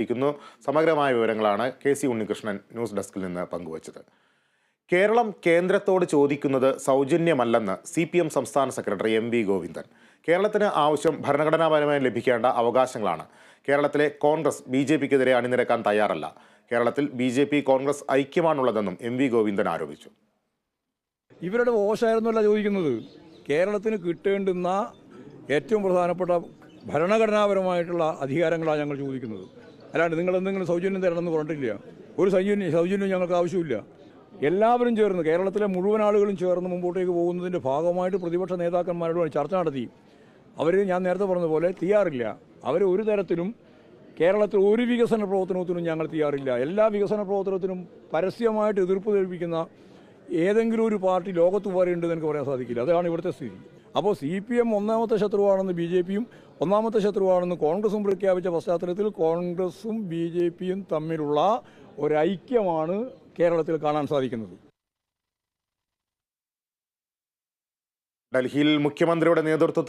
ഇരിക്കുന്നു സമഗ്രമായ വിവരങ്ങളാണ് കെ സി ഉണ്ണികൃഷ്ണൻ ന്യൂസ് ഡെസ്കിൽ നിന്ന് പങ്കുവച്ചത്. കേരളം കേന്ദ്രത്തോട് ചോദിക്കുന്നത് സൗജന്യമല്ലെന്ന് സി പി എം സംസ്ഥാന സെക്രട്ടറി എം വി ഗോവിന്ദൻ. കേരളത്തിന് ആവശ്യം ഭരണഘടനാപരമായി ലഭിക്കേണ്ട അവകാശങ്ങളാണ്. കേരളത്തിലെ കോൺഗ്രസ് ബി ജെ പിക്കെതിരെ അണിനിരക്കാൻ തയ്യാറല്ല. കേരളത്തിൽ ബി ജെ പി കോൺഗ്രസ് ഐക്യമാണുള്ളതെന്നും എം വി ഗോവിന്ദൻ ആരോപിച്ചു. ഇവരുടെ ഓശായിരുന്നല്ല ചോദിക്കുന്നത്. കേരളത്തിന് കിട്ടേണ്ടുന്ന ഏറ്റവും പ്രധാനപ്പെട്ട ഭരണഘടനാപരമായിട്ടുള്ള അധികാരങ്ങളാണ് ഞങ്ങൾ ചോദിക്കുന്നത്. അല്ലാണ്ട് നിങ്ങൾ എന്തെങ്കിലും സൗജന്യം തരണമെന്ന് പറഞ്ഞിട്ടില്ല. ഒരു സൗജന്യം സൗജന്യം ഞങ്ങൾക്ക് ആവശ്യമില്ല. എല്ലാവരും ചേർന്ന് കേരളത്തിലെ മുഴുവൻ ആളുകളും ചേർന്ന് മുമ്പോട്ടേക്ക് പോകുന്നതിന്റെ ഭാഗമായിട്ട് പ്രതിപക്ഷ നേതാക്കന്മാരോട് ചർച്ച നടത്തി. അവർ ഞാൻ നേരത്തെ പറഞ്ഞതുപോലെ തീയാറില്ല. അവർ ഒരു തരത്തിലും കേരളത്തിൽ ഒരു വികസന പ്രവർത്തനത്തിനും ഞങ്ങൾ തയ്യാറില്ല എല്ലാ വികസന പ്രവർത്തനത്തിനും പരസ്യമായിട്ട് എതിർപ്പ് തെളിപ്പിക്കുന്ന ഏതെങ്കിലും ഒരു പാർട്ടി ലോകത്ത് പറയുന്നുണ്ടെന്ന് എനിക്ക് പറയാൻ സാധിക്കില്ല. അതാണ് ഇവിടുത്തെ സ്ഥിതി. അപ്പോൾ സി പി എം ഒന്നാമത്തെ ശത്രുവാണെന്ന് ബി ജെ പിയും ഒന്നാമത്തെ ശത്രുവാണെന്ന് കോൺഗ്രസും പ്രഖ്യാപിച്ച പശ്ചാത്തലത്തിൽ കോൺഗ്രസും ബി ജെ പിയും തമ്മിലുള്ള ഒരൈക്യമാണ് കേരളത്തിൽ കാണാൻ സാധിക്കുന്നത്. ഡൽഹിയിൽ മുഖ്യമന്ത്രിയുടെ നേതൃത്വത്തിൽ